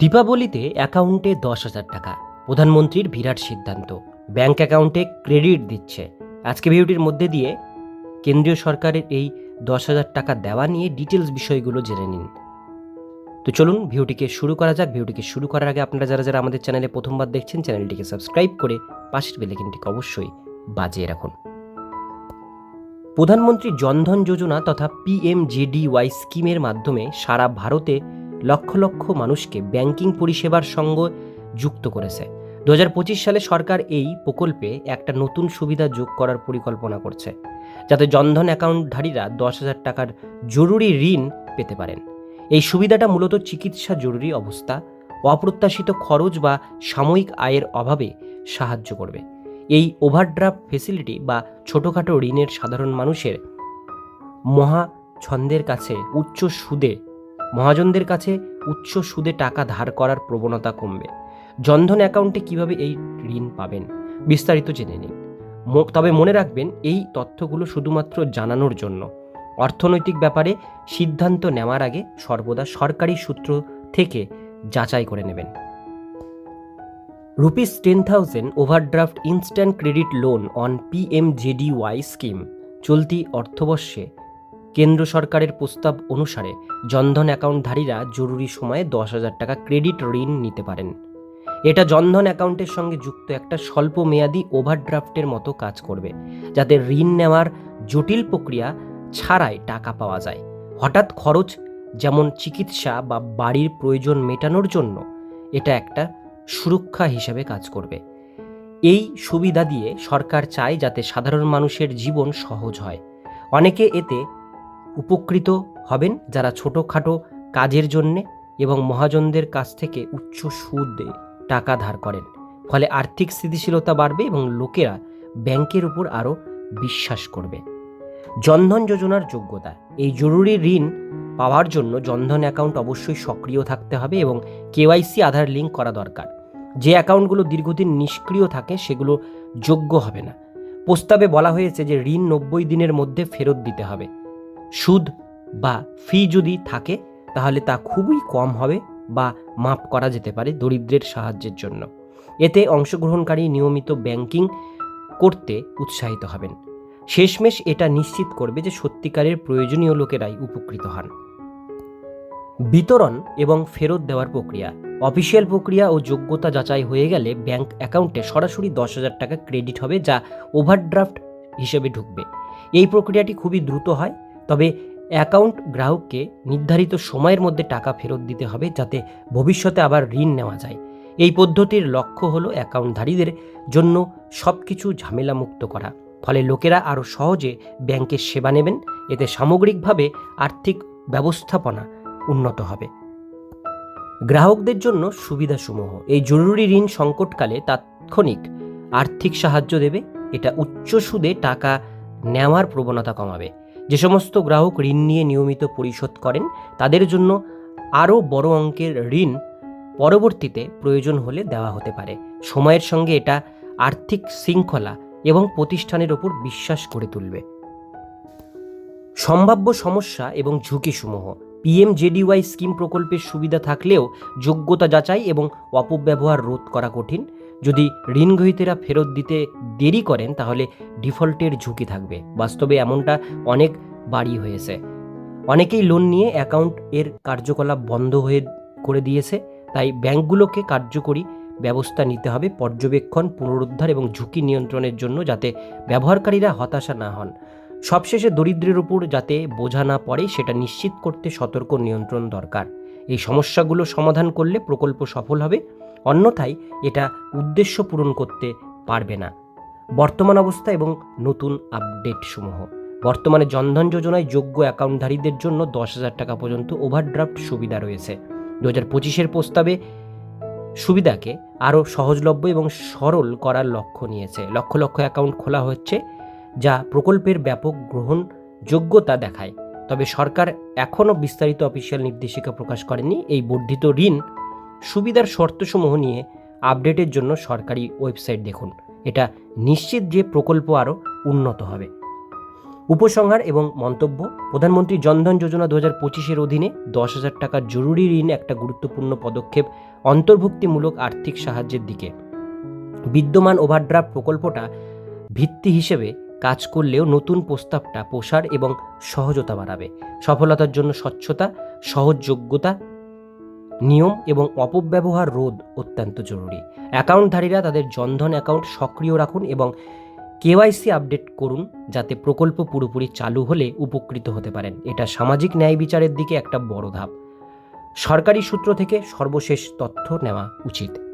দীপাবলিতে অ্যাকাউন্টে দশ হাজার টাকা। প্রধানমন্ত্রীর বিরাট সিদ্ধান্ত। ব্যাংক অ্যাকাউন্টে ক্রেডিট দিচ্ছে। আজকে ভিডিওটির মধ্যে দিয়ে কেন্দ্রীয় সরকারের এই দশ হাজার টাকা দেওয়া নিয়ে ডিটেলস বিষয়গুলো জেনে নিন। তো চলুন, ভিডিওটিকে শুরু করা যাক। ভিডিওটিকে শুরু করার আগে আপনারা যারা যারা আমাদের চ্যানেলে প্রথমবার দেখছেন, চ্যানেলটিকে সাবস্ক্রাইব করে পাশের বেলেকিনটিকে অবশ্যই বাজিয়ে রাখুন। প্রধানমন্ত্রী জনধন যোজনা তথা পিএমজেডিওয়াই স্কিমের মাধ্যমে সারা ভারতে লক্ষ লক্ষ মানুষকে ব্যাংকিং পরিষেবার সঙ্গে যুক্ত করেছে। দু হাজার পঁচিশ সালে সরকার এই প্রকল্পে একটা নতুন সুবিধা যোগ করার পরিকল্পনা করছে, যাতে জনধন অ্যাকাউন্টধারীরা দশ হাজার টাকার জরুরি ঋণ পেতে পারেন। এই সুবিধাটা মূলত চিকিৎসা জরুরি অবস্থা, অপ্রত্যাশিত খরচ বা সাময়িক আয়ের অভাবে সাহায্য করবে। এই ওভারড্রাফট ফেসিলিটি বা ছোটোখাটো ঋণের সাধারণ মানুষের মহা ছন্দের কাছে উচ্চ সুদে মহাজনদের কাছে উচ্চ সুদে টাকা ধার করার প্রবণতা কমবে। জনধন অ্যাকাউন্টে কীভাবে এই ঋণ পাবেন, বিস্তারিত জেনে নিন। তবে মনে রাখবেন, এই তথ্যগুলো শুধুমাত্র জানানোর জন্য। অর্থনৈতিক ব্যাপারে সিদ্ধান্ত নেওয়ার আগে সর্বদা সরকারি সূত্র থেকে যাচাই করে নেবেন। Rupees ten thousand overdraft instant credit loan on PMJDY scheme, চলতি অর্থবর্ষে কেন্দ্র সরকারের প্রস্তাব অনুসারে জনধন অ্যাকাউন্টধারীরা জরুরি সময়ে দশ হাজার টাকা ক্রেডিট ঋণ নিতে পারেন। এটা জনধন অ্যাকাউন্টের সঙ্গে যুক্ত একটা স্বল্প মেয়াদী ওভারড্রাফটের মতো কাজ করবে, যাতে ঋণ নেওয়ার জটিল প্রক্রিয়া ছাড়াই টাকা পাওয়া যায়। হঠাৎ খরচ, যেমন চিকিৎসা বা বাড়ির প্রয়োজন মেটানোর জন্য, এটা একটা সুরক্ষা হিসেবে কাজ করবে। এই সুবিধা দিয়ে সরকার চায় যাতে সাধারণ মানুষের জীবন সহজ হয়। অনেকে এতে উপকৃত হবেন যারা ছোটোখাটো কাজের জন্যে এবং মহাজনদের কাছ থেকে উচ্চ সুদে টাকা ধার করেন। ফলে আর্থিক স্থিতিশীলতা বাড়বে এবং লোকেরা ব্যাংকের উপর আরও বিশ্বাস করবে। জনধন যোজনার যোগ্যতা। এই জরুরি ঋণ পাওয়ার জন্য জনধন অ্যাকাউন্ট অবশ্যই সক্রিয় থাকতে হবে এবং কেওয়াইসি আধার লিঙ্ক করা দরকার। যে অ্যাকাউন্টগুলো দীর্ঘদিন নিষ্ক্রিয় থাকে সেগুলো যোগ্য হবে না। প্রস্তাবে বলা হয়েছে যে ঋণ নব্বই দিনের মধ্যে ফেরত দিতে হবে। সুদ বা ফি যদি থাকে, তাহলে তা খুবই কম হবে বা মাপ করা যেতে পারে দরিদ্রের সাহায্যের জন্য। এতে অংশগ্রহণকারী নিয়মিত ব্যাংকিং করতে উৎসাহিত হবেন। শেষমেশ এটা নিশ্চিত করবে যে সত্যিকারের প্রয়োজনীয় লোকেরাই উপকৃত হন। বিতরণ এবং ফেরত দেওয়ার প্রক্রিয়া। অফিসিয়াল প্রক্রিয়া ও যোগ্যতা যাচাই হয়ে গেলে ব্যাংক অ্যাকাউন্টে সরাসরি দশ হাজার টাকা ক্রেডিট হবে, যা ওভারড্রাফট হিসেবে ঢুকবে। এই প্রক্রিয়াটি খুবই দ্রুত হয় তবে অ্যাকাউন্ট গ্রাহককে নির্ধারিত সময়ের মধ্যে টাকা ফেরত দিতে হবে যাতে ভবিষ্যতে আবার ঋণ নেওয়া যায়। এই পদ্ধতির লক্ষ্য হলো অ্যাকাউন্টধারীদের জন্য সব কিছু ঝামেলামুক্ত করা। ফলে লোকেরা আরও সহজে ব্যাংকের সেবা নেবেন। এতে সামগ্রিকভাবে আর্থিক ব্যবস্থাপনা উন্নত হবে। গ্রাহকদের জন্য সুবিধাসমূহ। এই জরুরি ঋণ সংকটকালে তাৎক্ষণিক আর্থিক সাহায্য দেবে। এটা উচ্চ সুদে টাকা নেওয়ার প্রবণতা কমাবে। যে সমস্ত গ্রাহক ঋণ নিয়ে নিয়মিত পরিশোধ করেন, তাদের জন্য আরও বড় অঙ্কের ঋণ পরবর্তীতে প্রয়োজন হলে দেওয়া হতে পারে। সময়ের সঙ্গে এটা আর্থিক শৃঙ্খলা এবং প্রতিষ্ঠানের ওপর বিশ্বাস করে তুলবে। সম্ভাব্য সমস্যা এবং ঝুঁকিসমূহ। পিএমজেডিওয়াই স্কিম প্রকল্পের সুবিধা থাকলেও যোগ্যতা যাচাই এবং অপব্যবহার রোধ করা কঠিন। যদি ঋণগ্রহীতেরা ফেরত দিতে দেরি করেন, তাহলে ডিফল্টের ঝুঁকি থাকবে। বাস্তবে এমনটা অনেক বাড়ি হয়েছে। অনেকেই লোন নিয়ে অ্যাকাউন্ট এর কার্যকলাপ বন্ধ হয়ে করে দিয়েছে, তাই ব্যাংকগুলোকে কার্যকরী ব্যবস্থা নিতে হবে পর্যবেক্ষণ, পুনরুদ্ধার এবং ঝুঁকি নিয়ন্ত্রণের জন্য যাতে ব্যবহারকারীরা হতাশা না হন। সবশেষে দরিদ্রের উপর যাতে বোঝা না পড়ে, সেটা নিশ্চিত করতে সতর্ক নিয়ন্ত্রণ দরকার। এই সমস্যাগুলো সমাধান করলে প্রকল্প সফল হবে। অন্যথায় এটা উদ্দেশ্য পূরণ করতে পারবে না। বর্তমান অবস্থা এবং নতুন আপডেট সমূহ বর্তমানে জনধন যোজনায় যোগ্য অ্যাকাউন্টধারীদের জন্য দশ হাজার টাকা পর্যন্ত ওভারড্রাফট সুবিধা রয়েছে। দু হাজার পঁচিশের প্রস্তাবে সুবিধাকে আরও সহজলভ্য এবং সরল করার লক্ষ্য নিয়েছে। লক্ষ লক্ষ অ্যাকাউন্ট খোলা হচ্ছে, যা প্রকল্পের ব্যাপক গ্রহণ যোগ্যতা দেখায়। তবে সরকার এখনও বিস্তারিত অফিসিয়াল নির্দেশিকা প্রকাশ করেনি। এই বর্ধিত ঋণ সুবিধার শর্তসমূহ নিয়ে আপডেটের জন্য সরকারি ওয়েবসাইট দেখুন। এটা নিশ্চিত যে প্রকল্প আরও উন্নত হবে। উপসংহার এবং মন্তব্য, প্রধানমন্ত্রী জনধন যোজনা দু হাজার পঁচিশের অধীনে দশ হাজার টাকার জরুরি ঋণ একটা গুরুত্বপূর্ণ পদক্ষেপ অন্তর্ভুক্তিমূলক আর্থিক সাহায্যের দিকে। বিদ্যমান ওভারড্রাফট প্রকল্পটা ভিত্তি হিসেবে কাজ করলেও নতুন প্রস্তাবটা প্রসার এবং সহজতা বাড়াবে। সফলতার জন্য স্বচ্ছতা সহজযোগ্যতা নিয়ম এবং অপব্যবহার রোধ অত্যন্ত জরুরি। অ্যাকাউন্টধারীরা তাদের জনধন অ্যাকাউন্ট সক্রিয় রাখুন এবং কেওয়াইসি আপডেট করুন যাতে প্রকল্প পুরোপুরি চালু হলে উপকৃত হতে পারেন। এটা সামাজিক ন্যায় বিচারের দিকে একটা বড় ধাপ। সরকারি সূত্র থেকে সর্বশেষ তথ্য নেওয়া উচিত।